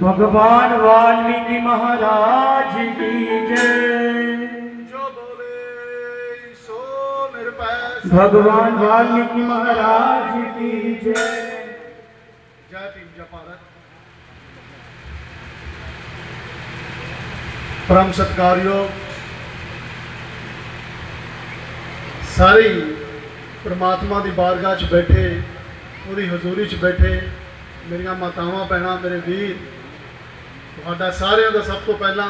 भगवान वाल्मीकि महाराज की जय ਜੋ ਬੋਲੇ ਸੋ ਨਿਰਭੈ भगवान वाल्मीकि महाराज की जय ਜੈ ਭੀਮ ਜੈ ਭਾਰਤ ਪਰਮ ਸਤਕਾਰਯੋਗ ਸਾਰੇ ਹੀ ਪ੍ਰਮਾਤਮਾ ਦੀ ਬਾਰਗਾਹ 'ਚ ਬੈਠੇ ਉਹਦੀ ਹਜ਼ੂਰੀ 'ਚ ਬੈਠੇ ਮੇਰੀਆਂ ਮਾਤਾਵਾਂ ਭੈਣਾਂ ਮੇਰੇ ਵੀਰ ਤੁਹਾਡਾ ਸਾਰਿਆਂ ਦਾ ਸਭ ਤੋਂ ਪਹਿਲਾਂ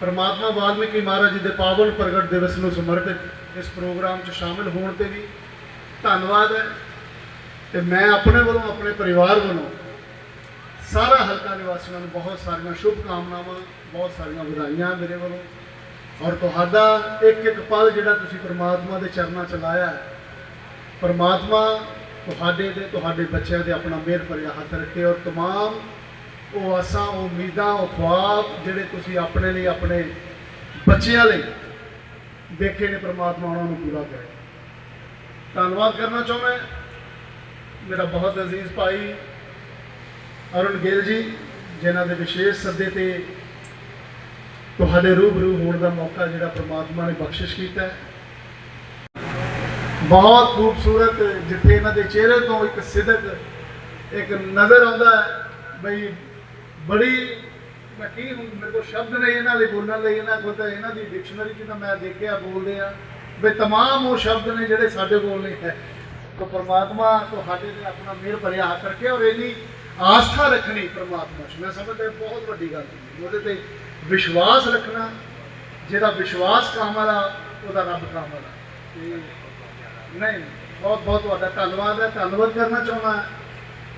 ਪਰਮਾਤਮਾ ਵਾਲਮੀਕੀ ਮਹਾਰਾਜ ਜੀ ਦੇ ਪਾਵਨ ਪ੍ਰਗਟ ਦਿਵਸ ਨੂੰ ਸਮਰਪਿਤ ਇਸ ਪ੍ਰੋਗਰਾਮ 'ਚ ਸ਼ਾਮਿਲ ਹੋਣ ਤੇ ਵੀ ਧੰਨਵਾਦ ਹੈ ਤੇ ਮੈਂ ਆਪਣੇ ਵੱਲੋਂ ਆਪਣੇ ਪਰਿਵਾਰ ਵੱਲੋਂ ਸਾਰਾ ਹਲਕਾ ਨਿਵਾਸੀਆਂ ਨੂੰ ਬਹੁਤ ਸਾਰੀਆਂ ਸ਼ੁਭ ਕਾਮਨਾਵਾਂ ਬਹੁਤ ਸਾਰੀਆਂ ਵਧਾਈਆਂ ਮੇਰੇ ਵੱਲੋਂ ਔਰ ਤੁਹਾਡਾ ਇੱਕ ਇੱਕ ਪਲ ਜਿਹੜਾ ਤੁਸੀਂ ਪ੍ਰਮਾਤਮਾ ਦੇ ਚਰਨਾਂ 'ਚ ਲਾਇਆ ਹੈ ਪ੍ਰਮਾਤਮਾ ਤੁਹਾਡੇ ਤੇ ਤੁਹਾਡੇ ਬੱਚਿਆਂ ਦੇ ਆਪਣਾ ਮਿਹਰ ਭਰਿਆ ਹੱਥ ਰੱਖੇ ਔਰ तमाम ਉਹ ਆਸਾਂ ਉਮੀਦਾਂ ਉਹ ਖੁਆਬ ਜਿਹੜੇ ਤੁਸੀਂ ਆਪਣੇ ਲਈ, ਆਪਣੇ ਬੱਚਿਆਂ ਲਈ ਦੇਖੇ ਨੇ ਪ੍ਰਮਾਤਮਾ ਉਹਨਾਂ ਨੂੰ ਪੂਰਾ ਕਰੇ। ਧੰਨਵਾਦ ਕਰਨਾ ਚਾਹੁੰਦਾ ਮੇਰਾ ਬਹੁਤ ਅਜ਼ੀਜ਼ ਭਾਈ ਅਰੁਣ ਗਿੱਲ ਜੀ, ਜਿਨ੍ਹਾਂ ਦੇ ਵਿਸ਼ੇਸ਼ ਸੱਦੇ ਤੇ ਤੁਹਾਡੇ ਰੂਬਰੂ ਹੋਣ ਦਾ ਮੌਕਾ ਜਿਹੜਾ ਪ੍ਰਮਾਤਮਾ ਨੇ ਬਖਸ਼ਿਸ਼ ਕੀਤਾ ਹੈ। ਬਹੁਤ ਖੂਬਸੂਰਤ ਜਿੱਥੇ ਇਹਨਾਂ ਦੇ ਚਿਹਰੇ ਤੋਂ ਇੱਕ ਸਿਦਕ, ਇੱਕ ਨਜ਼ਰ ਆਉਂਦਾ ਹੈ, ਬਈ ਬੜੀ ਮੈਂ ਕੀ ਹੁਣ ਮੇਰੇ ਕੋਲ ਸ਼ਬਦ ਨਹੀਂ ਇਹਨਾਂ ਲਈ ਬੋਲਣ ਲਈ ਇਹਨਾਂ ਕੋਲ ਤਾਂ ਇਹਨਾਂ ਦੀ ਡਿਕਸ਼ਨਰੀ 'ਚ ਤਾਂ ਮੈਂ ਦੇਖਿਆ ਬੋਲਦੇ ਆ ਬਈ तमाम ਉਹ ਸ਼ਬਦ ਨੇ ਜਿਹੜੇ ਸਾਡੇ ਕੋਲ ਨਹੀਂ ਹੈ ਤੋ ਪ੍ਰਮਾਤਮਾ ਤੁਹਾਡੇ ਤੇ ਆਪਣਾ ਮਿਹਰ ਭਰਿਆ ਹੱਥ ਰੱਖੇ ਔਰ ਇਹਦੀ ਆਸਥਾ ਰੱਖਣੀ ਪ੍ਰਮਾਤਮਾ 'ਚ ਮੈਂ ਸਮਝਦਾ ਇਹ ਬਹੁਤ ਵੱਡੀ ਗੱਲ ਹੈ ਉਹਦੇ ਤੇ ਵਿਸ਼ਵਾਸ ਰੱਖਣਾ ਜਿਹਦਾ ਵਿਸ਼ਵਾਸ ਕੰਮ ਵਾਲਾ ਉਹਦਾ ਰੱਬ ਕੰਮ ਵਾਲਾ ਤੇ ਨਹੀਂ ਬਹੁਤ ਬਹੁਤ ਤੁਹਾਡਾ ਧੰਨਵਾਦ ਹੈ ਧੰਨਵਾਦ ਕਰਨਾ ਚਾਹੁੰਦਾ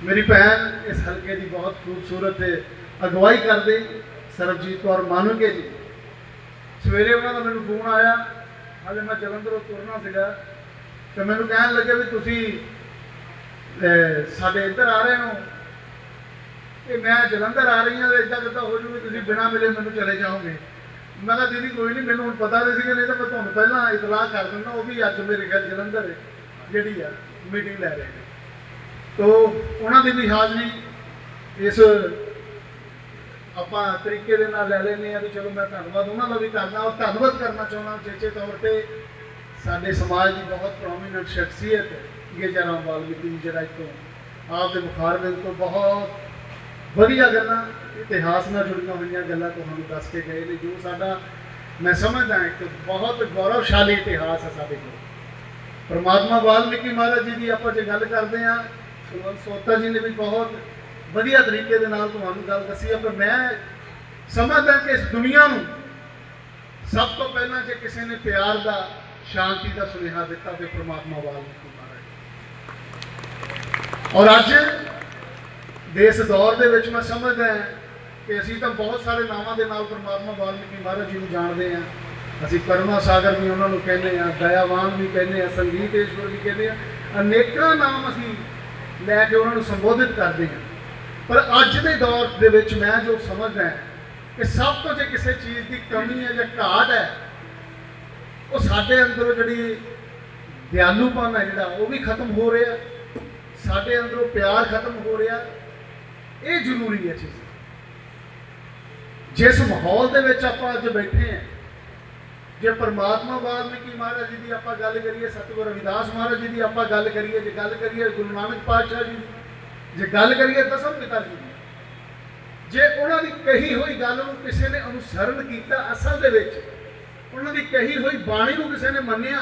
ਮੇਰੀ ਭੈਣ ਇਸ ਹਲਕੇ ਦੀ ਬਹੁਤ ਖੂਬਸੂਰਤ ਅਗਵਾਈ ਕਰਦੇ, ਸਰਬਜੀਤ ਕੌਰ ਮਾਨੂਕੇ ਜੀ। ਸਵੇਰੇ ਉਹਨਾਂ ਦਾ ਮੈਨੂੰ ਫੋਨ ਆਇਆ, ਹਾਲੇ ਮੈਂ ਜਲੰਧਰੋਂ ਤੁਰਨਾ ਸੀਗਾ, ਤੇ ਮੈਨੂੰ ਕਹਿਣ ਲੱਗੇ ਵੀ ਤੁਸੀਂ ਸਾਡੇ ਇੱਧਰ ਆ ਰਹੇ ਹੋ। ਤੇ ਮੈਂ ਜਲੰਧਰ ਆ ਰਹੀ ਹਾਂ ਤੇ ਇਦਾਂ ਕਿਦਾਂ ਹੋ ਜੂਗੀ, ਤੁਸੀਂ ਬਿਨਾਂ ਮਿਲੇ ਮੈਨੂੰ ਚਲੇ ਜਾਓਗੇ। ਮੈਂ ਕਿਹਾ, ਦੀਦੀ, ਕੋਈ ਨਹੀਂ, ਮੈਨੂੰ ਹੁਣ ਪਤਾ ਨਹੀਂ ਸੀਗਾ, ਨਹੀਂ ਤਾਂ ਮੈਂ ਤੁਹਾਨੂੰ ਪਹਿਲਾਂ ਇਤਲਾਹ ਕਰ ਦਿੰਦਾ, ਉਹ ਵੀ ਅੱਜ ਮੇਰੇ ਖਿਆਲ ਜਲੰਧਰ ਜਿਹੜੀ ਆ ਮੀਟਿੰਗ ਲੈ ਰਹੇ ਨੇ। ਤੋ ਉਹਨਾਂ ਦੀ ਵੀ ਹਾਜ਼ਰੀ ਇਸ ਆਪਾਂ ਤਰੀਕੇ ਦੇ ਨਾਲ ਲੈ ਲੈਂਦੇ ਆ ਵੀ ਚਲੋ ਮੈਂ ਧੰਨਵਾਦ ਉਹਨਾਂ ਦਾ ਵੀ ਕਰਨਾ ਔਰ ਧੰਨਵਾਦ ਕਰਨਾ ਚਾਹੁੰਦਾ ਚੇਚੇ ਤੌਰ ਤੇ ਸਾਡੇ ਸਮਾਜ ਦੀ ਬਹੁਤ ਪ੍ਰੋਮੀਨੈਂਟ ਸ਼ਖਸੀਅਤ ਗੇਜਾ ਰਾਮ ਵਾਲਮੀਕੀ ਦੀ ਜਿਹੜਾ ਇੱਥੋਂ ਆਪ ਦੇ ਬੁਖਾਰ ਦੇ ਤੋਂ ਬਹੁਤ ਵਧੀਆ ਗੱਲਾਂ, ਇਤਿਹਾਸ ਨਾਲ ਜੁੜੀਆਂ ਹੋਈਆਂ ਗੱਲਾਂ ਤੁਹਾਨੂੰ ਦੱਸ ਕੇ ਗਏ ਨੇ, ਜੋ ਸਾਡਾ ਮੈਂ ਸਮਝਦਾ ਇੱਕ ਬਹੁਤ ਗੌਰਵਸ਼ਾਲੀ ਇਤਿਹਾਸ ਹੈ ਸਾਡੇ ਕੋਲ। ਪਰਮਾਤਮਾ ਵਾਲਮੀਕੀ ਮਹਾਰਾਜ ਜੀ ਦੀ ਆਪਾਂ ਜੇ ਗੱਲ ਕਰਦੇ ਹਾਂ ਸੁਖਵੰਤ ਸੋਤਾ ਜੀ ਨੇ ਵੀ ਬਹੁਤ ਵਧੀਆ ਤਰੀਕੇ ਦੇ ਨਾਲ ਤੁਹਾਨੂੰ ਗੱਲ ਦੱਸੀ ਹੈ, ਪਰ ਮੈਂ ਸਮਝਦਾ ਕਿ ਇਸ ਦੁਨੀਆ ਨੂੰ ਸਭ ਤੋਂ ਪਹਿਲਾਂ ਜੇ ਕਿਸੇ ਨੇ ਪਿਆਰ ਦਾ, ਸ਼ਾਂਤੀ ਦਾ ਸੁਨੇਹਾ ਦਿੱਤਾ ਤੇ ਪ੍ਰਮਾਤਮਾ ਵਾਲਮੀਕੀ ਮਹਾਰਾਜ ਔਰ ਅੱਜ ਦੇ ਇਸ ਦੌਰ ਦੇ ਵਿੱਚ ਮੈਂ ਸਮਝਦਾ ਹਾਂ ਕਿ ਅਸੀਂ ਤਾਂ ਬਹੁਤ ਸਾਰੇ ਨਾਵਾਂ ਦੇ ਨਾਲ ਪ੍ਰਮਾਤਮਾ ਵਾਲਮੀਕੀ ਮਹਾਰਾਜ ਜੀ ਨੂੰ ਜਾਣਦੇ ਹਾਂ। ਅਸੀਂ ਕਰੁਣਾ ਸਾਗਰ ਵੀ ਉਹਨਾਂ ਨੂੰ ਕਹਿੰਦੇ ਹਾਂ, ਦਇਆਵਾਨ ਵੀ ਕਹਿੰਦੇ ਹਾਂ ਸੰਗੀਤੇਸ਼ਵਰ ਵੀ ਕਹਿੰਦੇ ਹਾਂ। ਅਨੇਕਾਂ ਨਾਮ ਅਸੀਂ ਲੈ ਕੇ ਉਹਨਾਂ ਨੂੰ ਸੰਬੋਧਿਤ ਕਰਦੇ ਹਾਂ। ਪਰ ਅੱਜ ਦੇ ਦੌਰ ਦੇ ਵਿੱਚ ਮੈਂ ਜੋ ਸਮਝਦਾ ਕਿ ਸਭ ਤੋਂ ਜੇ ਕਿਸੇ ਚੀਜ਼ ਦੀ ਕਮੀ ਹੈ ਜਾਂ ਘਾਟ ਹੈ, ਉਹ ਸਾਡੇ ਅੰਦਰੋਂ ਜਿਹੜੀ ਦਿਆਲੂਪਨ ਹੈ ਜਿਹੜਾ, ਉਹ ਵੀ ਖਤਮ ਹੋ ਰਿਹਾ। ਸਾਡੇ ਅੰਦਰੋਂ ਪਿਆਰ ਖਤਮ ਹੋ ਰਿਹਾ। ਇਹ ਜ਼ਰੂਰੀ ਹੈ ਚੀਜ਼। ਜਿਸ ਮਾਹੌਲ ਦੇ ਵਿੱਚ ਆਪਾਂ ਅੱਜ ਬੈਠੇ ਹਾਂ ਜੇ ਪਰਮਾਤਮਾ ਵਾਲਮੀਕੀ ਮਹਾਰਾਜ ਜੀ ਦੀ ਆਪਾਂ ਗੱਲ ਕਰੀਏ, ਸਤਿਗੁਰੂ ਰਵਿਦਾਸ ਮਹਾਰਾਜ ਜੀ ਦੀ ਆਪਾਂ ਗੱਲ ਕਰੀਏ, ਜੇ ਗੱਲ ਕਰੀਏ ਗੁਰੂ ਨਾਨਕ ਪਾਤਸ਼ਾਹ ਜੀ ਦੀ, ਜੇ ਗੱਲ ਕਰੀਏ ਦਸਮ ਪਿਤਾ ਜੀ ਦੀ। ਜੇ ਉਹਨਾਂ ਦੀ ਕਹੀ ਹੋਈ ਗੱਲ ਨੂੰ ਕਿਸੇ ਨੇ ਅਨੁਸਰਨ ਕੀਤਾ ਅਸਲ ਦੇ ਵਿੱਚ, ਉਹਨਾਂ ਦੀ ਕਹੀ ਹੋਈ ਬਾਣੀ ਨੂੰ ਕਿਸੇ ਨੇ ਮੰਨਿਆ,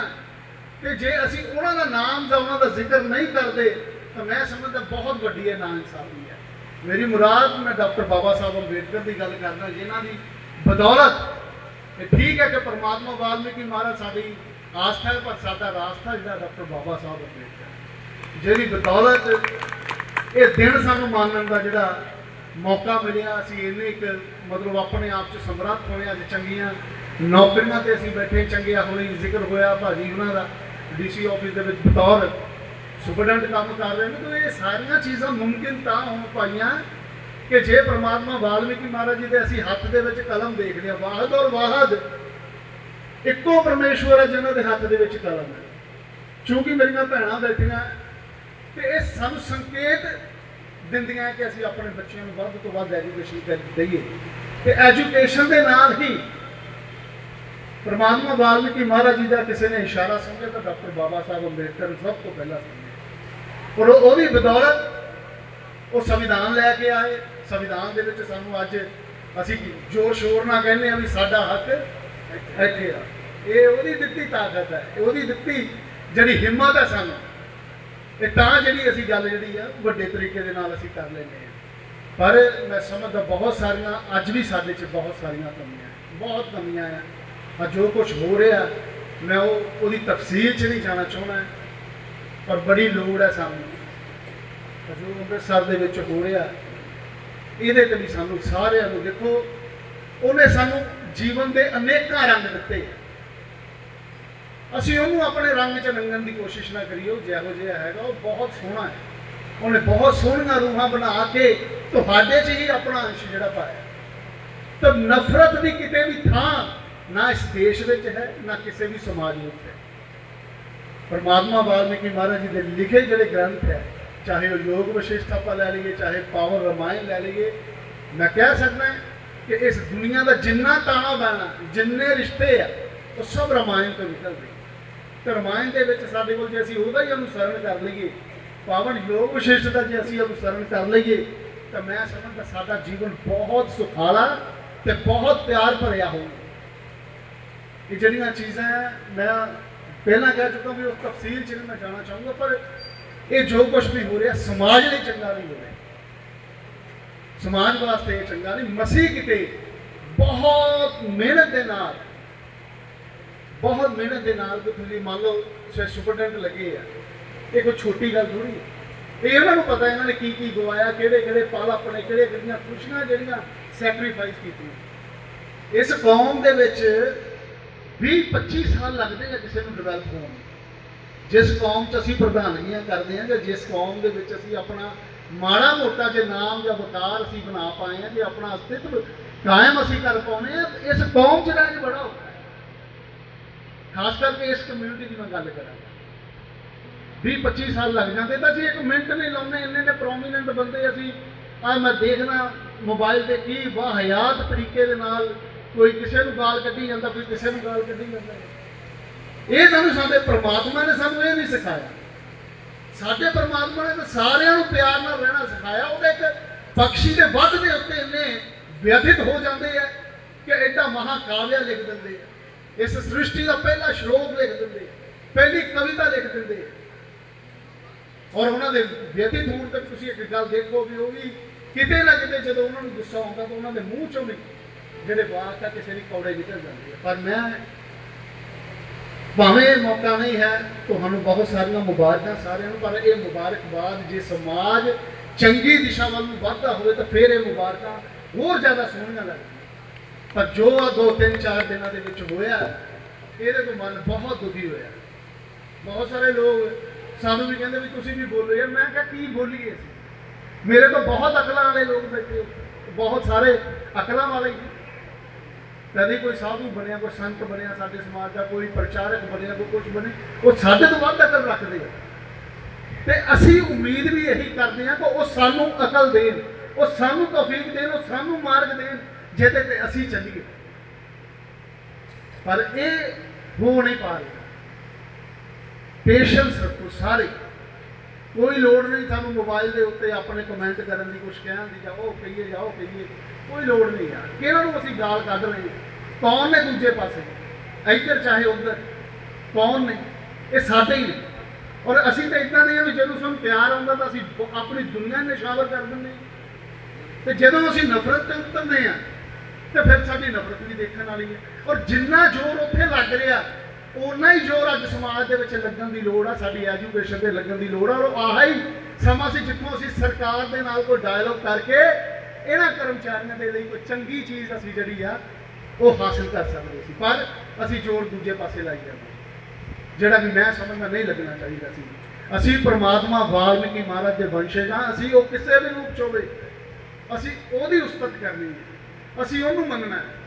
ਤੇ ਜੇ ਅਸੀਂ ਉਹਨਾਂ ਦਾ ਨਾਮ ਜਾਂ ਉਹਨਾਂ ਦਾ ਜ਼ਿਕਰ ਨਹੀਂ ਕਰਦੇ, ਤਾਂ ਮੈਂ ਸਮਝਦਾ ਬਹੁਤ ਵੱਡੀ ਇਹ ਨਾਇਨਸਾਫੀ ਹੈ। ਮੇਰੀ ਮੁਰਾਦ, ਮੈਂ ਡਾਕਟਰ ਬਾਬਾ ਸਾਹਿਬ ਅੰਬੇਡਕਰ ਦੀ ਗੱਲ ਕਰਦਾ, ਜਿਨ੍ਹਾਂ ਦੀ ਬਦੌਲਤ ਇਹ ਠੀਕ ਹੈ ਕਿ ਪਰਮਾਤਮਾ ਵਾਲਮੀਕੀ ਮਹਾਰਾਜ ਸਾਡੀ ਆਸਥਾ ਹੈ, ਪਰ ਸਾਡਾ ਰਾਸਤਾ ਜਿਹੜਾ ਡਾਕਟਰ ਬਾਬਾ ਸਾਹਿਬ ਅੰਬੇਡਕਰ ਜਿਹਦੀ ਬਦੌਲਤ ਇਹ ਦਿਨ ਸਾਨੂੰ ਮੰਨਣ ਦਾ ਜਿਹੜਾ ਮੌਕਾ ਮਿਲਿਆ, ਅਸੀਂ ਇੰਨੇ ਇੱਕ ਮਤਲਬ ਆਪਣੇ ਆਪ 'ਚ ਸਮਰੱਥ ਹੋਏ ਅੱਜ ਚੰਗੀਆਂ ਨੌਕਰੀਆਂ ਤੇ ਅਸੀਂ ਬੈਠੇ ਚੰਗੇ ਹੁਣੇ ਜ਼ਿਕਰ ਹੋਇਆ ਭਾਜੀ ਉਹਨਾਂ ਦਾ, ਡੀਸੀ ਆਫਿਸ ਦੇ ਵਿੱਚ ਬਤੌਰ ਸੁਪਰਡੈਂਟ ਕੰਮ ਕਰ ਰਹੇ ਨੇ, ਤਾਂ ਇਹ ਸਾਰੀਆਂ ਚੀਜ਼ਾਂ ਮੁਮਕਿਨ ਤਾਂ ਹੋ ਪਾਈਆਂ ਕਿ ਜੇ ਪ੍ਰਮਾਤਮਾ ਵਾਲਮੀਕੀ ਮਹਾਰਾਜ ਜੀ ਦੇ ਅਸੀਂ ਹੱਥ ਦੇ ਵਿੱਚ ਕਲਮ ਦੇਖਦੇ ਹਾਂ, ਵਾਹਦ ਔਰ ਵਾਹਦ, ਇੱਕੋ ਪਰਮੇਸ਼ਵਰ ਹੈ ਜਿਨ੍ਹਾਂ ਦੇ ਹੱਥ ਦੇ ਵਿੱਚ ਕਲਮ ਹੈ। ਕਿਉਂਕਿ ਮੇਰੀਆਂ ਭੈਣਾਂ ਬੈਠੀਆਂ ਤੇ ਇਹ ਸਾਨੂੰ ਸੰਕੇਤ ਦਿੰਦੀਆਂ ਕਿ ਅਸੀਂ ਆਪਣੇ ਬੱਚਿਆਂ ਨੂੰ ਵੱਧ ਤੋਂ ਵੱਧ ਐਜੂਕੇਸ਼ਨ ਦਈਏ। ਤੇ ਐਜੂਕੇਸ਼ਨ ਦੇ ਨਾਲ ਹੀ ਪਰਮਾਤਮਾ ਵਾਲਮੀਕੀ ਮਹਾਰਾਜ ਜੀ ਦਾ ਕਿਸੇ ਨੇ ਇਸ਼ਾਰਾ ਸਮਝਿਆ ਤਾਂ ਡਾਕਟਰ ਬਾਬਾ ਸਾਹਿਬ ਅੰਬੇਡਕਰ ਨੂੰ ਸਭ ਤੋਂ ਪਹਿਲਾਂ ਸਮਝਿਆ। ਪਰ ਉਹਦੀ ਬਦੌਲਤ ਉਹ ਸੰਵਿਧਾਨ ਲੈ ਕੇ ਆਏ। ਸੰਵਿਧਾਨ ਦੇ ਵਿੱਚ ਸਾਨੂੰ ਅੱਜ ਅਸੀਂ ਜੋਰ ਸ਼ੋਰ ਨਾਲ ਕਹਿੰਦੇ ਆ ਵੀ ਸਾਡਾ ਹੱਕ ਇੱਥੇ ਆ। ਇਹ ਉਹਦੀ ਦਿੱਤੀ ਤਾਕਤ ਹੈ। ਉਹਦੀ ਦਿੱਤੀ ਜਿਹੜੀ ਹਿੰਮਤ ਹੈ ਸਾਨੂੰ। ਇਹ ਤਾਂ ਜਿਹੜੀ ਅਸੀਂ ਗੱਲ ਜਿਹੜੀ ਆ, ਵੱਡੇ ਤਰੀਕੇ ਦੇ ਨਾਲ ਅਸੀਂ ਕਰ ਲੈਂਦੇ ਆ ਪਰ ਮੈਂ ਸਮਝਦਾ ਬਹੁਤ ਸਾਰੀਆਂ, ਅੱਜ ਵੀ ਸਾਡੇ 'ਚ ਬਹੁਤ ਸਾਰੀਆਂ ਕਮੀਆਂ ਬਹੁਤ ਕਮੀਆਂ ਆ ਆ ਜੋ ਕੁਝ ਹੋ ਰਿਹਾ, ਮੈਂ ਉਹ, ਉਹਦੀ ਤਫਸੀਲ 'ਚ ਨਹੀਂ ਜਾਣਾ ਚਾਹੁੰਦਾ। ਪਰ ਬੜੀ ਲੋੜ ਹੈ ਸਾਨੂੰ। ਜੋ ਅੰਮ੍ਰਿਤਸਰ ਦੇ ਵਿੱਚ ਹੋ ਰਿਹਾ ਇਹਦੇ ਤੇ ਵੀ ਸਾਨੂੰ ਸਾਰਿਆਂ ਨੂੰ ਦੇਖੋ, ਉਹਨੇ ਸਾਨੂੰ ਜੀਵਨ ਦੇ ਅਨੇਕਾਂ ਰੰਗ ਦਿੱਤੇ। ਅਸੀਂ ਉਹਨੂੰ ਆਪਣੇ ਰੰਗ 'ਚ ਰੰਗਣ ਦੀ ਕੋਸ਼ਿਸ਼ ਨਾ ਕਰੀਏ ਜਿਹੋ ਜਿਹਾ ਹੈਗਾ, ਉਹ ਬਹੁਤ ਸੋਹਣਾ ਹੈ। ਉਹਨੇ ਬਹੁਤ ਸੋਹਣੀਆਂ ਰੂਹਾਂ ਬਣਾ ਕੇ ਤੁਹਾਡੇ 'ਚ ਹੀ ਆਪਣਾ ਅੰਸ਼ ਜਿਹੜਾ ਪਾਇਆ। ਤਾਂ ਨਫ਼ਰਤ ਦੀ ਕਿਤੇ ਵੀ ਥਾਂ ਨਾ ਇਸ ਦੇਸ਼ ਵਿੱਚ ਹੈ, ਨਾ ਕਿਸੇ ਵੀ ਸਮਾਜ ਵਿੱਚ ਹੈ। ਪਰਮਾਤਮਾ ਵਾਲਮੀਕੀ ਮਹਾਰਾਜ ਜੀ ਦੇ ਲਿਖੇ ਜਿਹੜੇ ਗ੍ਰੰਥ ਹੈ ਚਾਹੇ ਉਹ ਯੋਗ ਵਿਸ਼ੇਸ਼ਤ ਆਪਾਂ ਲੈ ਲਈਏ ਚਾਹੇ ਪਾਵਨ ਰਮਾਇਣ ਲੈ ਲਈਏ ਮੈਂ ਕਹਿ ਸਕਦਾ ਕਿ ਇਸ ਦੁਨੀਆ ਦਾ ਜਿੰਨਾ ਤਾਣਾ ਬਾਣਾ ਜਿੰਨੇ ਰਿਸ਼ਤੇ ਆ ਉਹ ਸਭ ਰਮਾਇਣ ਤੋਂ ਨਿਕਲਦੇ ਤੇ ਰਮਾਇਣ ਦੇ ਵਿੱਚ ਸਾਡੇ ਕੋਲ ਜੇ ਅਸੀਂ ਉਹਦਾ ਹੀ ਅਨੁਸਰਣ ਕਰ ਲਈਏ ਪਾਵਨ ਯੋਗ ਵਿਸ਼ੇਸ਼ਤਾ ਜੇ ਅਸੀਂ ਅਨੁਸਰਣ ਕਰ ਲਈਏ ਤਾਂ ਮੈਂ ਸਮਝਦਾ ਸਾਡਾ ਜੀਵਨ ਬਹੁਤ ਸੁਖਾਲਾ ਤੇ ਬਹੁਤ ਪਿਆਰ ਭਰਿਆ ਹੋਊਗਾ। ਇਹ ਜਿਹੜੀਆਂ ਚੀਜ਼ਾਂ ਹੈ, ਮੈਂ ਪਹਿਲਾਂ ਕਹਿ ਚੁੱਕਾ ਵੀ ਉਸ ਤਫਸੀਲ ਚ ਮੈਂ ਜਾਣਾ ਚਾਹੂੰਗਾ ਪਰ ਇਹ ਜੋ ਕੁਝ ਵੀ ਹੋ ਰਿਹਾ, ਸਮਾਜ ਲਈ ਚੰਗਾ ਨਹੀਂ ਹੋ ਰਿਹਾ। ਸਮਾਜ ਵਾਸਤੇ ਇਹ ਚੰਗਾ ਨਹੀਂ, ਮਸੀਹ ਕਿਤੇ ਬਹੁਤ ਮਿਹਨਤ ਦੇ ਨਾਲ, ਬਹੁਤ ਮਿਹਨਤ ਦੇ ਨਾਲ ਕਿ ਤੁਸੀਂ ਮੰਨ ਲਓ ਸੇ ਸੁਪਰਡੈਂਟ ਲੱਗੇ ਆ। ਇਹ ਕੋਈ ਛੋਟੀ ਗੱਲ ਥੋੜੀ ਹੈ ਤੇ ਇਹਨਾਂ ਨੂੰ ਪਤਾ ਇਹਨਾਂ ਨੇ ਕੀ ਕੀ ਗਵਾਇਆ, ਕਿਹੜੇ ਕਿਹੜੇ ਪਲ ਆਪਣੇ ਕਿਹੜੇ ਕਿਹੜੀਆਂ ਖੁਸ਼ੀਆਂ ਜਿਹੜੀਆਂ ਸੈਕਰੀਫਾਈਸ ਕੀਤੀਆਂ। ਇਸ ਕੌਮ ਦੇ ਵਿੱਚ 20 25 ਸਾਲ ਲੱਗਦੇ ਆ ਕਿਸੇ ਨੂੰ ਡਿਵੈਲਪ ਹੋਣ ਨੂੰ। ਜਿਸ ਕੌਮ 'ਚ ਅਸੀਂ ਪ੍ਰਧਾਨਗੀਆਂ ਕਰਦੇ ਹਾਂ ਜਾਂ ਜਿਸ ਕੌਮ ਦੇ ਵਿੱਚ ਅਸੀਂ ਆਪਣਾ ਮਾੜਾ ਮੋਟਾ ਜੇ ਨਾਮ ਜਾਂ ਵਕਾਰ ਅਸੀਂ ਬਣਾ ਪਾਏ ਹਾਂ, ਜੇ ਆਪਣਾ ਅਸਤਿਤਵ ਕਾਇਮ ਅਸੀਂ ਕਰ ਪਾਉਨੇ ਆ ਇਸ ਕੌਮ 'ਚ ਰਹਿ ਕੇ ਬੜਾ ਔਖਾ ਖਾਸ ਕਰਕੇ ਇਸ ਕਮਿਊਨਿਟੀ ਦੀ ਮੈਂ ਗੱਲ ਕਰਾਂ। 20 25 ਸਾਲ ਲੱਗ ਜਾਂਦੇ ਤਾਂ ਅਸੀਂ ਇੱਕ ਮਿੰਟ ਨਹੀਂ ਲਾਉਂਦੇ, ਇੰਨੇ ਨੇ ਪ੍ਰੋਮੀਨੈਂਟ ਬੰਦੇ ਅਸੀਂ, ਆ ਮੈਂ ਦੇਖਣਾ ਮੋਬਾਈਲ ਤੇ ਕੀ ਵਾਹਿਆਤ ਤਰੀਕੇ ਦੇ ਨਾਲ ਕੋਈ ਕਿਸੇ ਨੂੰ ਗਾਲ ਕੱਢੀ ਜਾਂਦਾ, ਕੋਈ ਕਿਸੇ ਨੂੰ ਗਾਲ ਕੱਢੀ ਜਾਂਦਾ। ਇਹ ਸਾਨੂੰ ਸਾਡੇ ਪ੍ਰਮਾਤਮਾ ਨੇ ਸਾਨੂੰ ਇਹ ਨਹੀਂ ਸਿਖਾਇਆ। ਸਾਡੇ ਪ੍ਰਮਾਤਮਾ ਨੇ ਤਾਂ ਸਾਰਿਆਂ ਨੂੰ ਪਿਆਰ ਨਾਲ ਰਹਿਣਾ ਸਿਖਾਇਆ। ਉਹਦੇ ਇੱਕ ਪਕਸ਼ੀ ਦੇ ਵੱਧ ਦੇ ਉੱਤੇ ਇੰਨੇ ਵਿਅਥਿਤ ਹੋ ਜਾਂਦੇ ਆ ਕਿ ਐਡਾ ਮਹਾਕਾਵਿਆ ਲਿਖ ਦਿੰਦੇ ਆ। ਇਸ ਸ੍ਰਿਸ਼ਟੀ ਦਾ ਪਹਿਲਾ ਸ਼ਲੋਕ ਲਿਖ ਦਿੰਦੇ ਪਹਿਲੀ ਕਵਿਤਾ ਲਿਖ ਦਿੰਦੇ ਆ। ਔਰ ਉਹਨਾਂ ਦੇ ਵਿਅਥਿਤ ਹੋਣ ਤੱਕ ਤੁਸੀਂ ਇੱਕ ਗੱਲ ਦੇਖੋ ਵੀ ਉਹ ਵੀ ਕਿਤੇ ਨਾ ਕਿਤੇ ਜਦੋਂ ਉਹਨਾਂ ਨੂੰ ਗੁੱਸਾ ਆਉਂਦਾ ਤਾਂ ਉਹਨਾਂ ਦੇ ਮੂੰਹ ਚੋਂ ਵੀ ਜਿਹੜੇ ਵਾਕ ਆ, ਕਿਸੇ ਦੀ ਕੌੜੇ ਨਿਕਲ ਜਾਂਦੇ ਆ। ਪਰ ਮੈਂ ਭਾਵੇਂ ਇਹ ਮੌਕਾ ਨਹੀਂ ਹੈ, ਤੁਹਾਨੂੰ ਬਹੁਤ ਸਾਰੀਆਂ ਮੁਬਾਰਕਾਂ ਸਾਰਿਆਂ ਨੂੰ ਪਰ ਇਹ ਮੁਬਾਰਕਬਾਦ ਜੇ ਸਮਾਜ ਚੰਗੀ ਦਿਸ਼ਾ ਵੱਲ ਨੂੰ ਵੱਧਦਾ ਹੋਵੇ ਤਾਂ ਫਿਰ ਇਹ ਮੁਬਾਰਕਾਂ ਹੋਰ ਜ਼ਿਆਦਾ ਸੋਹਣੀਆਂ ਲੱਗਦੀਆਂ। ਪਰ ਜੋ ਆ ਦੋ, ਤਿੰਨ, ਚਾਰ ਦਿਨਾਂ ਦੇ ਵਿੱਚ ਹੋਇਆ, ਇਹਦੇ ਤੋਂ ਮਨ ਬਹੁਤ ਦੁਖੀ ਹੋਇਆ। ਬਹੁਤ ਸਾਰੇ ਲੋਕ ਸਾਨੂੰ ਵੀ ਕਹਿੰਦੇ ਵੀ ਤੁਸੀਂ ਵੀ ਬੋਲੋ, ਯਾਰ ਮੈਂ ਕਿਹਾ ਕੀ ਬੋਲੀਏ ਅਸੀਂ? ਮੇਰੇ ਤੋਂ ਬਹੁਤ ਅਕਲਾਂ ਵਾਲੇ ਲੋਕ ਬੈਠੇ ਬਹੁਤ ਸਾਰੇ ਅਕਲਾਂ ਵਾਲੇ ਕਦੇ ਕੋਈ ਸਾਧੂ ਬਣਿਆ, ਕੋਈ ਸੰਤ ਬਣਿਆ, ਸਾਡੇ ਸਮਾਜ ਦਾ ਕੋਈ ਪ੍ਰਚਾਰਕ ਬਣਿਆ, ਕੋਈ ਕੁਝ ਬਣੇ, ਉਹ ਸਾਡੇ ਤੋਂ ਵੱਧ ਅਕਲ ਰੱਖਦੇ ਆ। ਤੇ ਅਸੀਂ ਉਮੀਦ ਵੀ ਇਹੀ ਕਰਦੇ ਹਾਂ ਕਿ ਉਹ ਸਾਨੂੰ ਅਕਲ ਦੇਣ, ਉਹ ਸਾਨੂੰ ਤੌਫੀਕ ਦੇਣ, ਉਹ ਸਾਨੂੰ ਮਾਰਗ ਦੇਣ, ਜਿਹਦੇ ਤੇ ਅਸੀਂ ਚੱਲੀਏ। ਪਰ ਇਹ ਹੋ ਨਹੀਂ ਪਾ ਰਿਹਾ। ਪੇਸ਼ੈਂਸ ਰੱਖੋ ਸਾਰੇ। ਕੋਈ ਲੋੜ ਨਹੀਂ ਸਾਨੂੰ ਮੋਬਾਈਲ ਦੇ ਉੱਤੇ ਆਪਣੇ ਕਮੈਂਟ ਕਰਨ ਦੀ, ਕੁਛ ਕਹਿਣ ਦੀ ਜਾਓ ਕਹੀਏ ਜਾਓ ਕਹੀਏ, ਕੋਈ ਲੋੜ ਨਹੀਂ ਯਾਰ। ਕਿਹਨਾਂ ਨੂੰ ਅਸੀਂ ਗਾਲ ਕੱਢ ਰਹੇ ਹਾਂ? ਕੌਣ ਨੇ ਦੂਜੇ ਪਾਸੇ? ਇੱਧਰ ਚਾਹੇ ਉੱਧਰ। ਕੌਣ ਨੇ? ਇਹ ਸਾਡੇ ਹੀ ਨੇ। ਔਰ ਅਸੀਂ ਤਾਂ ਇਦਾਂ ਦੇ ਆ ਵੀ ਜਦੋਂ ਸਾਨੂੰ ਪਿਆਰ ਆਉਂਦਾ ਤਾਂ ਅਸੀਂ ਆਪਣੀ ਦੁਨੀਆ ਨਿਸ਼ਾਵਰ ਕਰ ਦਿੰਦੇ ਹਾਂ। ਤੇ ਜਦੋਂ ਅਸੀਂ ਨਫ਼ਰਤ ਤੇ ਉਤਰਦੇ ਆ ਤੇ ਫਿਰ ਸਾਡੀ ਨਫ਼ਰਤ ਵੀ ਦੇਖਣ ਵਾਲੀ ਹੈ। ਔਰ ਜਿੰਨਾ ਜ਼ੋਰ ਉੱਥੇ ਲੱਗ ਰਿਹਾ ਉਨਾ ਹੀ ਜ਼ੋਰ ਅੱਜ ਸਮਾਜ ਦੇ ਵਿੱਚ ਲੱਗਣ ਦੀ ਲੋੜ ਆ, ਸਾਡੀ ਐਜੂਕੇਸ਼ਨ ਤੇ ਲੱਗਣ ਦੀ ਲੋੜ ਆ। ਔਰ ਆਹ ਹੀ ਸਮਾਂ ਸੀ ਜਿੱਥੋਂ ਅਸੀਂ ਸਰਕਾਰ ਦੇ ਨਾਲ ਕੋਈ ਡਾਇਲੋਗ ਕਰਕੇ ਇਹਨਾਂ ਕਰਮਚਾਰੀਆਂ ਦੇ ਲਈ ਕੋਈ ਚੰਗੀ ਚੀਜ਼ ਅਸੀਂ ਜਿਹੜੀ ਆ, ਉਹ ਹਾਸਲ ਕਰ ਸਕਦੇ ਸੀ। ਪਰ ਅਸੀਂ ਜ਼ੋਰ ਦੂਜੇ ਪਾਸੇ ਲਾਈ ਜਾਂਦੇ ਜਿਹੜਾ ਵੀ ਮੈਂ ਸਮਝਦਾ ਨਹੀਂ ਲੱਗਣਾ ਚਾਹੀਦਾ ਸੀ। ਅਸੀਂ ਪ੍ਰਮਾਤਮਾ ਵਾਲਮੀਕੀ ਮਹਾਰਾਜ ਦੇ ਵੰਸ਼ਜ ਹਾਂ, ਅਸੀਂ ਉਹ ਕਿਸੇ ਵੀ ਰੂਪ ਚ ਹੋਵੇ, ਅਸੀਂ ਉਹਦੀ ਉਸਤਤ ਕਰਨੀ ਹੈ। ਅਸੀਂ ਉਹਨੂੰ ਮੰਨਣਾ ਹੈ।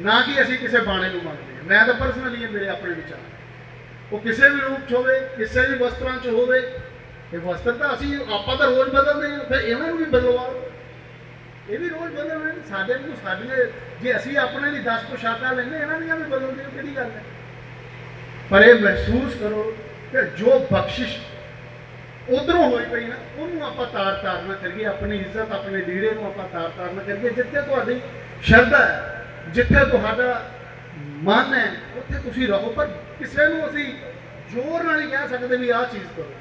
ਨਾ ਕਿ ਅਸੀਂ ਕਿਸੇ ਬਾਣੇ ਨੂੰ ਮੰਨਦੇ ਹਾਂ। ਮੈਂ ਤਾਂ ਪਰਸਨਲੀ ਇਹ ਮੇਰੇ ਆਪਣੇ ਵਿਚਾਰ ਉਹ ਕਿਸੇ ਵੀ ਰੂਪ ਚ ਹੋਵੇ, ਕਿਸੇ ਵੀ ਵਸਤਰਾਂ ਚ ਹੋਵੇ, ਇਹ ਵਸਤਰ ਤਾਂ ਅਸੀਂ ਆਪਾਂ ਤਾਂ ਰੋਜ਼ ਬਦਲਦੇ ਹਾਂ, ਫਿਰ ਇਹਨਾਂ ਨੂੰ ਵੀ ਬਦਲਵਾਓ ਇਹ ਵੀ ਰੋਜ਼ ਬਦਲ ਨੇ। ਸਾਡੇ ਨੂੰ ਸਾਡੇ ਜੇ ਅਸੀਂ ਆਪਣੇ ਲਈ 10 ਪੁਸ਼ਾਕਾਂ ਲੈਂਦੇ, ਇਹਨਾਂ ਦੀਆਂ ਵੀ ਬਦਲਦੇ ਕਿਹੜੀ ਗੱਲ ਹੈ? ਪਰ ਇਹ ਮਹਿਸੂਸ ਕਰੋ ਕਿ ਜੋ ਬਖਸ਼ਿਸ਼ ਉਧਰੋਂ ਹੋਈ ਪਈ ਨਾ, ਉਹਨੂੰ ਆਪਾਂ ਤਾਰ ਤਾਰ ਨਾ ਕਰੀਏ, ਆਪਣੀ ਇੱਜ਼ਤ, ਆਪਣੇ ਲੀੜੇ ਨੂੰ ਆਪਾਂ ਤਾਰ ਤਾਰ ਨਾ ਕਰੀਏ, ਜਿੱਥੇ ਤੁਹਾਡੀ ਸ਼ਰਧਾ ਹੈ। ਜਿੱਥੇ ਤੁਹਾਡਾ ਮਨ ਹੈ, ਉੱਥੇ ਤੁਸੀਂ ਰਹੋ। ਪਰ ਕਿਸੇ ਨੂੰ ਅਸੀਂ ਜ਼ੋਰ ਨਾਲ ਹੀ ਕਹਿ ਸਕਦੇ ਵੀ ਆਹ ਚੀਜ਼ ਕਰੋ।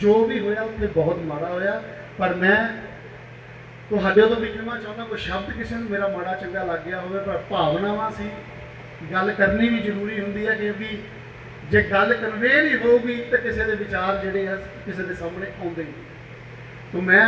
ਜੋ ਵੀ ਹੋਇਆ, ਉੱਥੇ ਬਹੁਤ ਮਾੜਾ ਹੋਇਆ। ਪਰ ਮੈਂ ਤੁਹਾਡੇ ਤੋਂ ਵੀ ਕਹਿਣਾ ਚਾਹੁੰਦਾ, ਕੋਈ ਸ਼ਬਦ ਕਿਸੇ ਨੂੰ ਮੇਰਾ ਮਾੜਾ ਚੰਗਾ ਲੱਗ ਗਿਆ ਹੋਵੇ, ਪਰ ਭਾਵਨਾਵਾਂ ਸੀ। ਗੱਲ ਕਰਨੀ ਵੀ ਜ਼ਰੂਰੀ ਹੁੰਦੀ ਹੈ ਕਿਉਂਕਿ ਜੇ ਗੱਲ ਕਨਵੇ ਨਹੀਂ ਹੋਊਗੀ, ਤਾਂ ਕਿਸੇ ਦੇ ਵਿਚਾਰ ਜਿਹੜੇ ਆ, ਕਿਸੇ ਦੇ ਸਾਹਮਣੇ ਆਉਂਦੇ ਨਹੀਂ। ਤਾਂ ਮੈਂ